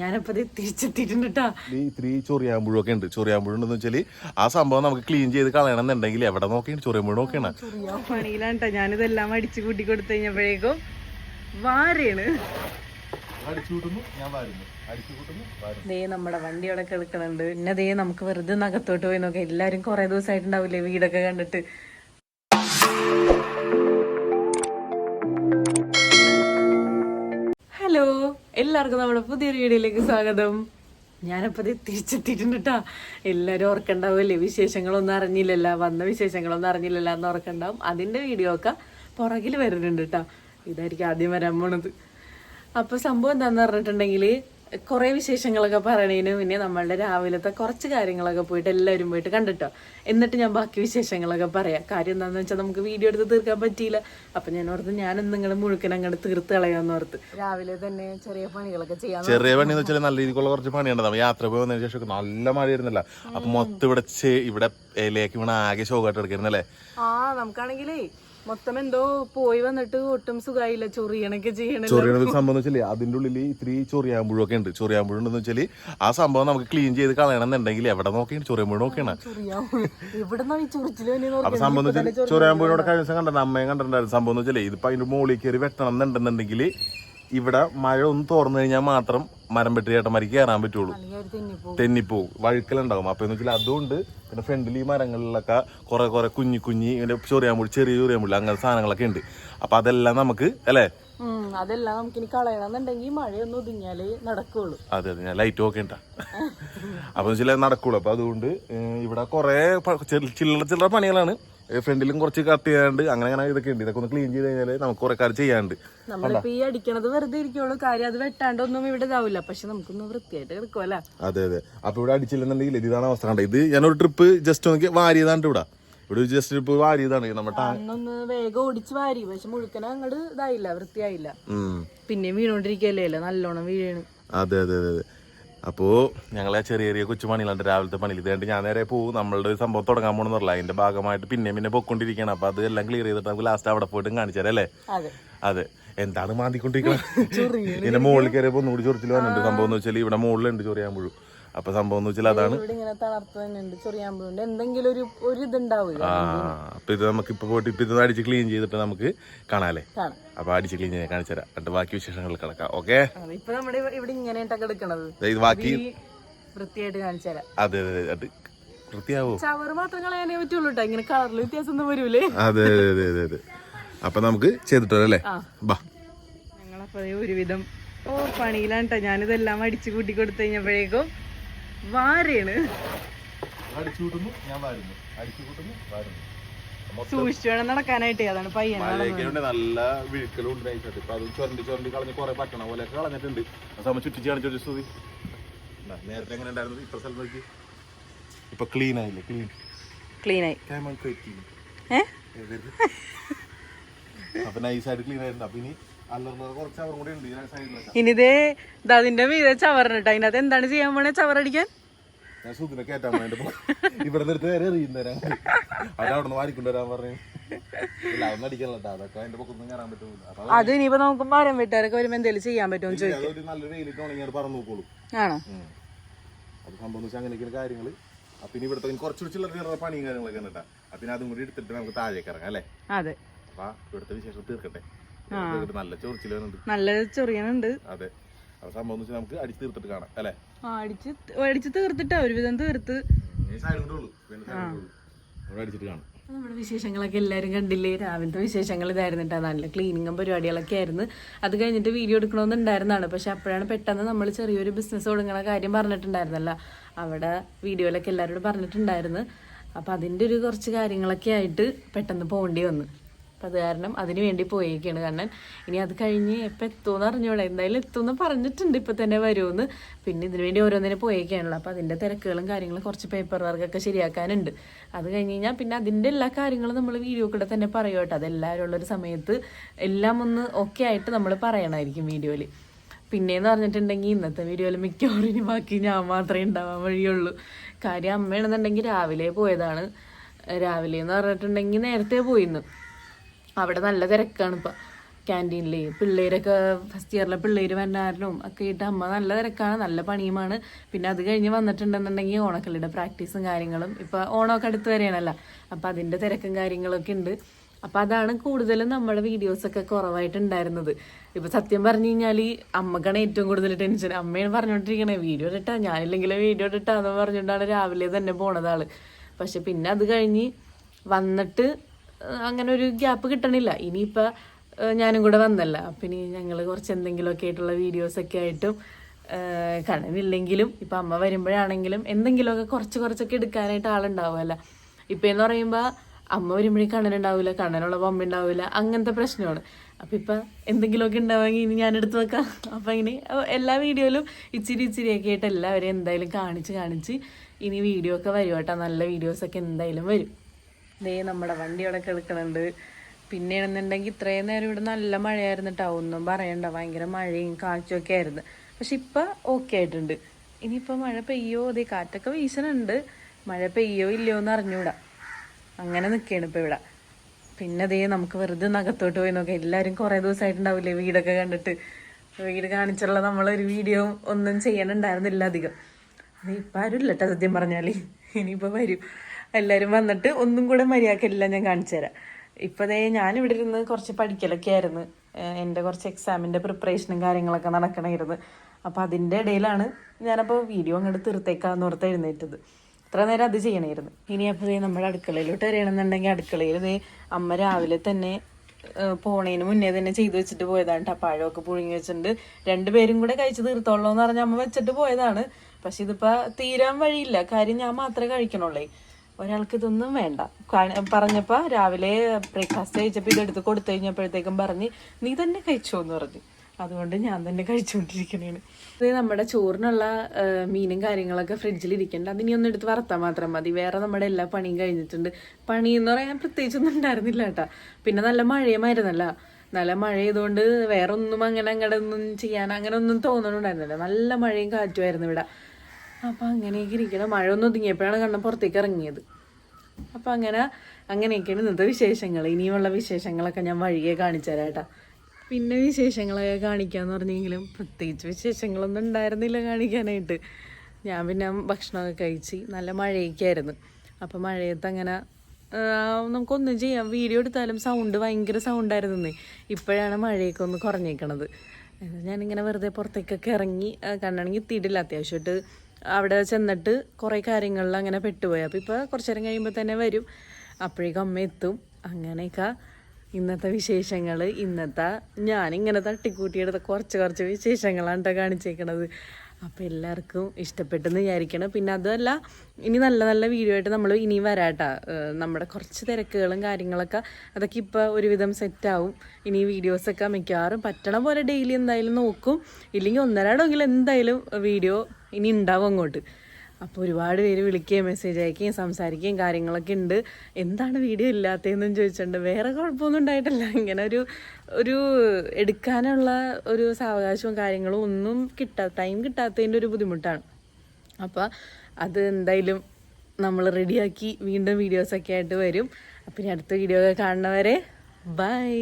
ഞാനപ്പോ ദേ തിരിച്ചെത്തിയിട്ടുണ്ട് കേട്ടാ ഈ ഇത്തിരി ചൊറിയാമ്പുഴൊക്കെ ഉണ്ട്. ചൊറിയാമ്പുഴുണ്ടെന്ന് വെച്ചാൽ ആ സംഭവം നമുക്ക് ക്ലീൻ ചെയ്ത് കളയണം എന്നുണ്ടെങ്കിൽ എവിടെ നോക്കിയാണ് ചൊറിയാമ്പുഴ നോക്കിയാണ്. പണിയിലാണ് കേട്ടോ ഞാനിതെല്ലാം അടിച്ചു കൂട്ടി കൊടുത്തു കഴിഞ്ഞപ്പോഴേക്കും വാരയാണ് ദേ നമ്മുടെ വണ്ടി അവിടെ കിടക്കണുണ്ട്. പിന്നെ ദേ നമുക്ക് വെറുതെ നകത്തോട്ട് പോയി നോക്കാം. എല്ലാരും കൊറേ ദിവസമായിട്ടുണ്ടാവില്ലേ വീടൊക്കെ കണ്ടിട്ട്. എല്ലാവർക്കും നമ്മുടെ പുതിയൊരു വീഡിയോയിലേക്ക് സ്വാഗതം. ഞാനപ്പോൾ തിരിച്ചെത്തിയിട്ടുണ്ട് കേട്ടോ എല്ലാവരും ഓർക്കണ്ടാവില്ലേ വിശേഷങ്ങളൊന്നും അറിഞ്ഞില്ലല്ലോ. വന്ന വിശേഷങ്ങളൊന്നും അറിഞ്ഞില്ലല്ലോ എന്ന് ഓർക്കണ്ടാവും. അതിന്റെ വീഡിയോ ഒക്കെ പുറകിൽ വരുന്നുണ്ട് കേട്ടോ ഇതായിരിക്കും ആദ്യം വരാൻ പോണത്. അപ്പോൾ സംഭവം എന്താണെന്ന് പറഞ്ഞിട്ടുണ്ടെങ്കിൽ കുറേ വിശേഷങ്ങളൊക്കെ പറയണതിന് പിന്നെ നമ്മളുടെ രാവിലത്തെ കുറച്ച് കാര്യങ്ങളൊക്കെ പോയിട്ട് എല്ലാവരും പോയിട്ട് കണ്ടിട്ടോ. എന്നിട്ട് ഞാൻ ബാക്കി വിശേഷങ്ങളൊക്കെ പറയാം. കാര്യം എന്താണെന്ന് വെച്ചാൽ നമുക്ക് വീഡിയോ എടുത്ത് തീർക്കാൻ പറ്റിയില്ല. അപ്പം ഞാൻ ഓർത്ത് ഞാൻ നിങ്ങൾ മുഴുക്കൻ അങ്ങോട്ട് തീർത്ത് കളയാന്ന് ഓർത്ത്. രാവിലെ തന്നെ ചെറിയ പണികളൊക്കെ ചെയ്യാം ചെറിയ പണി എന്ന് വെച്ചാൽ നല്ല രീതിക്കുള്ള കുറച്ച് പണിയുണ്ട്. യാത്ര പോയി വന്നതിന് ശേഷം നല്ല മഴയായിരുന്നല്ല. അപ്പൊ മൊത്തം ഇവിടെ ഇവിടെ ഇലയൊക്കെ ഇവിടെ ആകെ ശോകമായിട്ട് എടുക്കായിരുന്നല്ലേ ആ നമുക്കാണെങ്കിലേ മൊത്തം എന്തോ പോയി വന്നിട്ട് ഒട്ടും സുഖമായില്ല ചൊറിയണൊക്കെ ചെയ്യണ ചൊറിയണത് സംഭവം വെച്ചാൽ അതിന്റെ ഉള്ളിൽ ഇത്തിരി ചൊറിയാമ്പുഴൊക്കെ ഉണ്ട്. ചൊറിയാമ്പുഴ ഉണ്ടെന്ന് വെച്ചാൽ ആ സംഭവം നമുക്ക് ക്ലീൻ ചെയ്ത് കളയണം എന്നുണ്ടെങ്കിൽ എവിടെ നോക്കിയാണ്. ചൊറിയാമ്പുഴ. നോക്കിയാണ് അപ്പൊ സംഭവം വെച്ചാൽ ചൊറിയാമ്പുഴയുടെ കഴിഞ്ഞ ദിവസം കണ്ടിട്ടുണ്ട് അമ്മയും കണ്ടിട്ടുണ്ടായിരുന്നു. സംഭവം വെച്ചാൽ വെച്ചാൽ ഇതിപ്പോ അതിന്റെ മുകളിൽ കയറി വെട്ടണം എന്നുണ്ടെന്നുണ്ടെങ്കിൽ ഇവിടെ മഴ ഒന്ന് തുറന്നു കഴിഞ്ഞാൽ മാത്രം മരം വെട്ടി ചേട്ടന്മാർക്ക് കയറാൻ പറ്റുള്ളൂ. തെന്നിപ്പോവും വഴുക്കലുണ്ടാവും അപ്പൊ എന്ന് വെച്ചാൽ അതുകൊണ്ട് പിന്നെ ഫ്രണ്ടിൽ ഈ മരങ്ങളിലൊക്കെ കുറെ കുറെ കുഞ്ഞി കുഞ്ഞി ഇങ്ങനെ ചൊറിയാൻ ചൊറിയാമ്പുഴ ചെറിയ ചൊറിയാൻ ചൊറിയാമ്പുഴ അങ്ങനത്തെ സാധനങ്ങളൊക്കെ ഉണ്ട്. അപ്പൊ അതെല്ലാം നമുക്ക് അല്ലേ? അതെല്ലാം നമുക്ക് ഇനി കളയണമെന്നുണ്ടെങ്കിൽ മഴയൊന്നും ഒതുങ്ങിയാലേ നടക്കുള്ളൂ. അതെ അതെ. ഞാൻ ലൈറ്റ് ഒക്കെ ഉണ്ടാ അപ്പൊ ചില നടക്കുള്ളൂ. അപ്പൊ അതുകൊണ്ട് ഇവിടെ കുറെ ചില്ലറ ചില്ലറ പണികളാണ്. ഫ്രണ്ടിലും കുറച്ച് കട്ട് ചെയ്യാണ്ട് അങ്ങനെ അങ്ങനെ ഇതൊക്കെ ഉണ്ട്. ഇതൊക്കെ ഒന്ന് ക്ലീൻ ചെയ്ത് കഴിഞ്ഞാൽ നമുക്ക് കുറെ കാര്യം ചെയ്യാണ്ട് നമ്മളിപ്പോ ഈ അടിക്കണത് വെറുതെ ഇരിക്കുള്ളൂ കാര്യം അത് വെട്ടാണ്ടൊന്നും ഇവിടെ ഇതാവില്ല. പക്ഷെ നമുക്കൊന്ന് വൃത്തിയായിട്ട് കിടക്കുമല്ല അതെ അതെ. അപ്പൊ ഇവിടെ അടിച്ചില്ലെന്നുണ്ടെങ്കിൽ ഇതാണ് അവസ്ഥ. കണ്ടത് ഇത് ഞാനൊരു ട്രിപ്പ് ജസ്റ്റ് നോക്കി വാരിയതാണ്ട് ഇവിടെ. ഇവിടെ ജസ്റ്റ് ട്രിപ്പ് വാരിയതാണ്. നമ്മുടെ അന്നൊന്ന് വേഗം ഓടിച്ച് വാരി. പക്ഷെ മുഴുക്കന അങ്ങോട്ട് ഇതായില്ല വൃത്തിയായില്ല. പിന്നെ വീണോണ്ടിരിക്കല്ലേ? നല്ലോണം വീഴാണ് അതെ അതെ അതെ. അപ്പോ ഞങ്ങളെ ചെറിയ ചെറിയ കൊച്ചു പണികളുണ്ട് രാവിലത്തെ പണിയിൽ ഇതുകൊണ്ട് ഞാൻ നേരെ പോകും നമ്മളുടെ ഒരു സംഭവം തുടങ്ങാൻ പോകണമെന്നല്ല അതിന്റെ ഭാഗമായിട്ട് പിന്നെ പിന്നെ പൊക്കൊണ്ടിരിക്കണം അപ്പൊ അത് എല്ലാം ക്ലിയർ ചെയ്തിട്ട് നമുക്ക് ലാസ്റ്റ് അവിടെ പോയിട്ടും കാണിച്ചു അല്ലേ? അതെ. അതെ. എന്താണ് മാന്തിക്കൊണ്ടിരിക്കുന്നത് ഇതിന്റെ മുകളിൽ കയറിയപ്പോ ഒന്നുകൂടി ചൊറിച്ചിൽ വന്നിട്ടുണ്ട്. സംഭവം എന്ന് വെച്ചാൽ ഇവിടെ മുകളിലുണ്ട് ചൊറിയാൻ ചൊറിയാമ്പുഴു അപ്പൊ സംഭവം എന്ന് വെച്ചാൽ അതാണ്. ഇങ്ങനെ തളർത്ത് തന്നെ ഉണ്ട് ചൊറിയാമ്പുണ്ട് എന്തെങ്കിലും ഒരു ഒരു ഇതുണ്ടാവില്ല ആ അപ്പൊ ഇത് നമുക്ക് ഇപ്പൊ പോയിട്ട് ഇപ്പൊ ഇത് അടിച്ച് ക്ലീൻ ചെയ്തിട്ട് നമുക്ക് കാണാല്ലേ? കാണാം. അപ്പൊ അടിച്ച് ക്ലീൻ ചെയ്യാൻ കാണിച്ചു തരാം. എന്നിട്ട് ബാക്കി വിശേഷങ്ങൾ കിടക്കാം ഓക്കെ അതെ, ഇപ്പൊ നമ്മുടെ ഇവിടെ- ഇത് ബാക്കി വൃത്തിയായിട്ട് കാണിച്ചു തരാം. അതെ അതെ അതെ. അത് വൃത്തിയാവോ? ചവറ് മാത്രം കളയാനേ പറ്റുള്ളൂ കേട്ടോ ഇങ്ങനെ കളറിൽ വ്യത്യാസം ഒന്നും വരൂലേ? അതെ അതെ അതെ അതെ അപ്പൊ നമുക്ക് ചെയ്തിട്ടോ അല്ലേ. ബാ. ഞങ്ങളപ്പോ ഒരുവിധം ഓ പണിയിലാണ് കേട്ടോ ഞാനിതെല്ലാം അടിച്ചു കൂട്ടി കൊടുത്തു കഴിഞ്ഞപ്പോഴേക്കും വാരയാണ്. അടിച്ചു ഞാൻ വാരുന്നു. അടിച്ചു വാരുന്നു. സൂക്ഷിച്ചു നടക്കാനായിട്ട് അതാണ് പയ്യൻ നല്ല വിഴുക്കലും ഉണ്ട് നൈസായിട്ട് ഇപ്പൊ അത് ചുരണ്ടി ചുരണ്ടി കളഞ്ഞ് കുറെ പറ്റണ പോലെ കളഞ്ഞിട്ടുണ്ട്. ആ സമയം ചുറ്റിച്ച് കാണിച്ചൊരു സ്തുതി നേരത്തെ എങ്ങനെ ഉണ്ടായിരുന്നത് ഇപ്പൊ സ്ഥലം നോക്കി. ഇപ്പൊ ക്ലീൻ ആയില്ലേ? ക്ലീൻ ക്ലീൻ ആയി. അപ്പൊ നൈസായിട്ട് ക്ലീൻ ആയിട്ടുണ്ട്. അപ്പൊ ഇനി ഇനിതേ ഇത് അതിന്റെ മീതെ ചവറിനിട്ട് അതിനകത്ത് എന്താണ് ചെയ്യാൻ പോണേ? ചവറടിക്കാൻ ഞാൻ കേറ്റാൻ വേണ്ടി ഇവിടെ നിർത്തി പറഞ്ഞു. അത് ഇനിയിപ്പോ നമുക്ക് മരം വെട്ടാരൊക്കെ വരുമ്പോ എന്തെങ്കിലും ചെയ്യാൻ പറ്റുമോ ചോദിക്കും. പറന്ന് ആണോ? അത് സംഭവം വെച്ചാൽ അങ്ങനെയൊക്കെയാണ് കാര്യങ്ങൾ. അപ്പൊ ഇനി ഇവിടുത്തെ കുറച്ച് ചില്ലറ പണിയും കാര്യങ്ങളൊക്കെ ഉണ്ട്. അപ്പൊ അതും കൂടി എടുത്തിട്ട് നമുക്ക് താഴേക്ക് ഇറങ്ങാം അല്ലേ? അതെ. അപ്പൊ ഇവിടുത്തെ വിശേഷം തീർക്കട്ടെ. നല്ല ചൊറിച്ചിലുണ്ട് നല്ല ചൊറിയനുണ്ട് അതെ. അപ്പൊ സംഭവം വെച്ചാൽ നമുക്ക് അടിച്ച് തീർത്തിട്ട് കാണാം അല്ലേ? അടിച്ച് അടിച്ച് തീർത്തിട്ടാ ഒരുവിധം തീർത്ത്. അടിച്ചിട്ട് കാണാം. നമ്മുടെ വിശേഷങ്ങളൊക്കെ എല്ലാവരും കണ്ടില്ലേ? രാവിലത്തെ വിശേഷങ്ങൾ ഇതായിരുന്നു കേട്ടോ നല്ല ക്ലീനിങ്ങും പരിപാടികളൊക്കെ ആയിരുന്നു. അത് കഴിഞ്ഞിട്ട് വീഡിയോ എടുക്കണമെന്നുണ്ടായിരുന്നതാണ് പക്ഷെ അപ്പോഴാണ് പെട്ടെന്ന് നമ്മൾ ചെറിയൊരു ബിസിനസ് തുടങ്ങണ കാര്യം പറഞ്ഞിട്ടുണ്ടായിരുന്നല്ല. അവിടെ വീഡിയോയിലൊക്കെ എല്ലാവരോടും പറഞ്ഞിട്ടുണ്ടായിരുന്നു. അപ്പോൾ അതിന്റെ ഒരു കുറച്ച് കാര്യങ്ങളൊക്കെ ആയിട്ട് പെട്ടെന്ന് പോകേണ്ടി വന്നു. അപ്പം അത് കാരണം അതിന് വേണ്ടി പോയേക്കാണ് കാരണം ഇനി അത് കഴിഞ്ഞ് എപ്പോൾ എത്തുമെന്ന് അറിഞ്ഞോളാം എന്തായാലും എത്തുമെന്ന് പറഞ്ഞിട്ടുണ്ട്. ഇപ്പം തന്നെ വരുമെന്ന്. പിന്നെ ഇതിനു വേണ്ടി ഓരോന്നിനെ പോയേക്കാണല്ലോ അപ്പോൾ അതിന്റെ തിരക്കുകളും കാര്യങ്ങളും കുറച്ച് പേപ്പർ വർക്കൊക്കെ ശരിയാക്കാനുണ്ട്. അത് കഴിഞ്ഞ് കഴിഞ്ഞാൽ പിന്നെ അതിന്റെ എല്ലാ കാര്യങ്ങളും നമ്മൾ വീഡിയോ കൂടെ തന്നെ പറയും കേട്ടോ. അതെല്ലാവരും ഉള്ളൊരു സമയത്ത് എല്ലാം ഒന്ന് ഓക്കെ ആയിട്ട് നമ്മൾ പറയണമായിരിക്കും വീഡിയോയിൽ പിന്നെയെന്ന് പറഞ്ഞിട്ടുണ്ടെങ്കിൽ ഇന്നത്തെ വീഡിയോയിൽ മിക്കവാറും ഇനി ബാക്കി ഞാൻ മാത്രമേ ഉണ്ടാവാൻ വഴിയുള്ളൂ. കാര്യം അമ്മയാണെന്നുണ്ടെങ്കിൽ രാവിലെ പോയതാണ്. രാവിലെ എന്ന് പറഞ്ഞിട്ടുണ്ടെങ്കിൽ നേരത്തെ പോയിന്ന്. അവിടെ നല്ല തിരക്കാണ് ഇപ്പം. ക്യാന്റീനിൽ പിള്ളേരൊക്കെ ഫസ്റ്റ് ഇയറിലെ പിള്ളേർ വന്നാലും ഒക്കെ ആയിട്ട് അമ്മ നല്ല തിരക്കാണ് നല്ല പണിയുമാണ്. പിന്നെ അത് കഴിഞ്ഞ് വന്നിട്ടുണ്ടെന്നുണ്ടെങ്കിൽ ഓണക്കളിയുടെ പ്രാക്ടീസും കാര്യങ്ങളും ഇപ്പോൾ ഓണമൊക്കെ അടുത്ത് വരെയാണല്ലോ. അപ്പോൾ അതിന്റെ തിരക്കും കാര്യങ്ങളൊക്കെ ഉണ്ട്. അപ്പം അതാണ് കൂടുതലും നമ്മുടെ വീഡിയോസൊക്കെ കുറവായിട്ടുണ്ടായിരുന്നത്. ഇപ്പം സത്യം പറഞ്ഞു കഴിഞ്ഞാൽ അമ്മക്കാണ് ഏറ്റവും കൂടുതൽ ടെൻഷൻ അമ്മയാണ് പറഞ്ഞുകൊണ്ടിരിക്കണേ വീഡിയോ ഇട്ടാ ഞാനില്ലെങ്കിൽ വീഡിയോ ഇട്ടാന്ന് പറഞ്ഞുകൊണ്ടാണ് രാവിലെ തന്നെ പോണതാൾ പക്ഷെ പിന്നെ അത് കഴിഞ്ഞ് വന്നിട്ട് അങ്ങനെ ഒരു ഗ്യാപ്പ് കിട്ടണില്ല. ഇനിയിപ്പോൾ ഞാനും കൂടെ വന്നല്ല. അപ്പം ഇനി ഞങ്ങൾ കുറച്ച് എന്തെങ്കിലുമൊക്കെ ആയിട്ടുള്ള വീഡിയോസൊക്കെ ആയിട്ടും കണവില്ലെങ്കിലും ഇപ്പം അമ്മ വരുമ്പോഴാണെങ്കിലും എന്തെങ്കിലുമൊക്കെ കുറച്ച് കുറച്ചൊക്കെ എടുക്കാനായിട്ട് ആളുണ്ടാവുമല്ല ഇപ്പം എന്ന് പറയുമ്പോൾ അമ്മ വരുമ്പോഴേ കണ്ണനുണ്ടാവില്ല കണ്ണനുള്ളപ്പോൾ അമ്മ ഉണ്ടാവില്ല അങ്ങനത്തെ പ്രശ്നമാണ്. അപ്പം ഇപ്പം എന്തെങ്കിലുമൊക്കെ ഉണ്ടാവുമെങ്കിൽ ഇനി ഞാൻ എടുത്ത് വെക്കാം. അപ്പം ഇങ്ങനെ എല്ലാ വീഡിയോയിലും ഇച്ചിരി ഇച്ചിരിയൊക്കെ ആയിട്ട് എല്ലാവരെയും എന്തായാലും കാണിച്ച് കാണിച്ച് ഇനി വീഡിയോ ഒക്കെ വരും കേട്ടോ. നല്ല വീഡിയോസൊക്കെ എന്തായാലും വരും. ദേ നമ്മുടെ വണ്ടി അവിടെ കിടക്കണുണ്ട് പിന്നെയാണെന്നുണ്ടെങ്കിൽ ഇത്രയും നേരം ഇവിടെ നല്ല മഴയായിരുന്നു കേട്ടോ ഒന്നും പറയണ്ട. ഭയങ്കര മഴയും കാറ്റും ഒക്കെ ആയിരുന്നു. പക്ഷെ ഇപ്പം ഓക്കെ ആയിട്ടുണ്ട്. ഇനിയിപ്പോൾ മഴ പെയ്യോ? അതേ കാറ്റൊക്കെ വീശണുണ്ട്. മഴ പെയ്യോ ഇല്ലയോ എന്ന് അറിഞ്ഞൂടാ. അങ്ങനെ നിൽക്കുകയാണ് ഇപ്പോൾ ഇവിടെ. പിന്നെ അതേ നമുക്ക് വെറുതെ നഗത്തോട്ട് പോയി നോക്കാം. എല്ലാവരും കുറേ ദിവസമായിട്ടുണ്ടാവില്ലേ വീടൊക്കെ കണ്ടിട്ട്. വീട് കാണിച്ചുള്ള നമ്മളൊരു വീഡിയോ ഒന്നും ചെയ്യാനുണ്ടായിരുന്നില്ല അധികം. ഇപ്പം ആരും ഇല്ല കേട്ടോ സത്യം പറഞ്ഞാൽ ഇനിയിപ്പോൾ വരും. എല്ലാവരും വന്നിട്ട് ഒന്നും കൂടെ മര്യാദക്കെല്ലാം ഞാൻ കാണിച്ചു തരാം. ഞാൻ ഇവിടെ ഇരുന്ന് കുറച്ച് പഠിക്കലൊക്കെ ആയിരുന്നു. എന്റെ കുറച്ച് എക്സാമിന്റെ പ്രിപ്പറേഷനും കാര്യങ്ങളൊക്കെ നടക്കണമായിരുന്നു അപ്പോൾ അതിന്റെ ഇടയിലാണ് ഞാനപ്പോൾ വീഡിയോ അങ്ങോട്ട് തീർത്തേക്കാന്ന് ഓർത്ത് എഴുന്നേറ്റത്. ഇത്ര നേരം അത് ചെയ്യണമായിരുന്നു ഇനി അപ്പോൾ നമ്മുടെ അടുക്കളയിലോട്ട് അറിയണമെന്നുണ്ടെങ്കിൽ അടുക്കളയിൽ ഇതേ അമ്മ രാവിലെ തന്നെ പോണേന് മുന്നേ തന്നെ ചെയ്തു വെച്ചിട്ട് പോയതാണ് കേട്ടോ പഴമൊക്കെ പുഴുങ്ങി വെച്ചിട്ടുണ്ട്. രണ്ടുപേരും കൂടെ കഴിച്ച് തീർത്തോളൂ എന്ന് പറഞ്ഞ അമ്മ വെച്ചിട്ട് പോയതാണ്. പക്ഷെ ഇതിപ്പോ തീരാൻ വഴിയില്ല. കാര്യം ഞാൻ മാത്രമേ കഴിക്കണുള്ളേ. ഒരാൾക്ക് ഇതൊന്നും വേണ്ട. പറഞ്ഞപ്പോൾ പറഞ്ഞപ്പോ രാവിലെ ബ്രേക്ക്ഫാസ്റ്റ് കഴിച്ചപ്പോൾ ഇതെടുത്ത് കൊടുത്തു കഴിഞ്ഞപ്പോഴത്തേക്കും പറഞ്ഞ് നീ തന്നെ കഴിച്ചോ എന്ന് പറഞ്ഞു. അതുകൊണ്ട് ഞാൻ തന്നെ കഴിച്ചുകൊണ്ടിരിക്കണേണ് ഇത് നമ്മുടെ ചോറിനുള്ള മീനും കാര്യങ്ങളൊക്കെ ഫ്രിഡ്ജിൽ ഇരിക്കണ്ട അതിനി ഒന്ന് എടുത്ത് വറുത്താൽ മാത്രം മതി. വേറെ നമ്മുടെ എല്ലാ പണിയും കഴിഞ്ഞിട്ടുണ്ട്. പണി എന്ന് പറയാൻ പ്രത്യേകിച്ചൊന്നും ഉണ്ടായിരുന്നില്ല കേട്ടാ. പിന്നെ നല്ല മഴയുമായിരുന്നല്ല. നല്ല മഴ ചെയ്തുകൊണ്ട് വേറെ ഒന്നും അങ്ങനെ അങ്ങനെ ഒന്നും ചെയ്യാൻ അങ്ങനെ ഒന്നും തോന്നണുണ്ടായിരുന്നില്ല. നല്ല മഴയും കാറ്റുമായിരുന്നു ഇവിടെ. അപ്പം അങ്ങനെയൊക്കെ ഇരിക്കണം. മഴ ഒന്നും ഒതുങ്ങിയപ്പോഴാണ് കണ്ണം പുറത്തേക്ക് ഇറങ്ങിയത്. അപ്പം അങ്ങനെ അങ്ങനെയൊക്കെയാണ് ഇന്നത്തെ വിശേഷങ്ങൾ ഇനിയുമുള്ള വിശേഷങ്ങളൊക്കെ ഞാൻ വഴിയെ കാണിച്ചു പിന്നെ വിശേഷങ്ങളൊക്കെ കാണിക്കാന്ന് പറഞ്ഞെങ്കിലും പ്രത്യേകിച്ച് വിശേഷങ്ങളൊന്നും ഉണ്ടായിരുന്നില്ല കാണിക്കാനായിട്ട്. ഞാൻ പിന്നെ ഭക്ഷണമൊക്കെ കഴിച്ച് നല്ല മഴയൊക്കെ ആയിരുന്നു അപ്പം മഴയത്ത് അങ്ങനെ നമുക്കൊന്നും ചെയ്യാം. വീഡിയോ എടുത്താലും സൗണ്ട് ഭയങ്കര സൗണ്ടായിരുന്നു ഇപ്പോഴാണ് മഴയൊക്കെ ഒന്ന് കുറഞ്ഞേക്കണത്. ഞാനിങ്ങനെ വെറുതെ പുറത്തേക്കൊക്കെ ഇറങ്ങി കണ്ണാണെങ്കിൽ എത്തിയിട്ടില്ല അത്യാവശ്യമായിട്ട് അവിടെ ചെന്നിട്ട് കുറേ കാര്യങ്ങളിൽ അങ്ങനെ പെട്ടുപോയി. അപ്പോൾ ഇപ്പോൾ കുറച്ച് നേരം കഴിയുമ്പോൾ തന്നെ വരും. അപ്പോഴേക്കും അമ്മ എത്തും. അങ്ങനെയൊക്കെ ഇന്നത്തെ വിശേഷങ്ങൾ ഇന്നത്തെ ഞാൻ ഞാനിങ്ങനെ തട്ടിക്കൂട്ടിയെടുത്ത കുറച്ച് കുറച്ച് വിശേഷങ്ങളാണ് കേട്ടോ കാണിച്ചേക്കണത്. അപ്പോൾ എല്ലാവർക്കും ഇഷ്ടപ്പെട്ടെന്ന് വിചാരിക്കണം. പിന്നെ അതുമല്ല ഇനി നല്ല നല്ല വീഡിയോ ആയിട്ട് നമ്മൾ ഇനി വരാട്ടാ നമ്മുടെ കുറച്ച് തിരക്കുകളും കാര്യങ്ങളൊക്കെ അതൊക്കെ ഇപ്പോൾ ഒരുവിധം സെറ്റാവും ഇനി വീഡിയോസൊക്കെ മിക്കവാറും പറ്റണ പോലെ ഡെയിലി എന്തായാലും നോക്കും. ഇല്ലെങ്കിൽ ഒന്നരാടെങ്കിലും എന്തായാലും വീഡിയോ ഇനി ഉണ്ടാവും അങ്ങോട്ട്. അപ്പോൾ ഒരുപാട് പേര് വിളിക്കുകയും മെസ്സേജ് അയക്കുകയും സംസാരിക്കുകയും കാര്യങ്ങളൊക്കെ ഉണ്ട്. എന്താണ് വീഡിയോ ഇല്ലാത്തതെന്നും ചോദിച്ചിട്ടുണ്ട്. വേറെ കുഴപ്പമൊന്നും ഉണ്ടായിട്ടില്ല. ഇങ്ങനെ ഒരു ഒരു എടുക്കാനുള്ള ഒരു സാവകാശവും കാര്യങ്ങളും ഒന്നും കിട്ടാ ടൈം കിട്ടാത്തതിന്റെ ഒരു ബുദ്ധിമുട്ടാണ്. അപ്പോൾ അത് എന്തായാലും നമ്മൾ റെഡിയാക്കി വീണ്ടും വീഡിയോസൊക്കെ ആയിട്ട് വരും. അപ്പം ഇനി അടുത്ത വീഡിയോ കാണുന്നവരെ ബൈ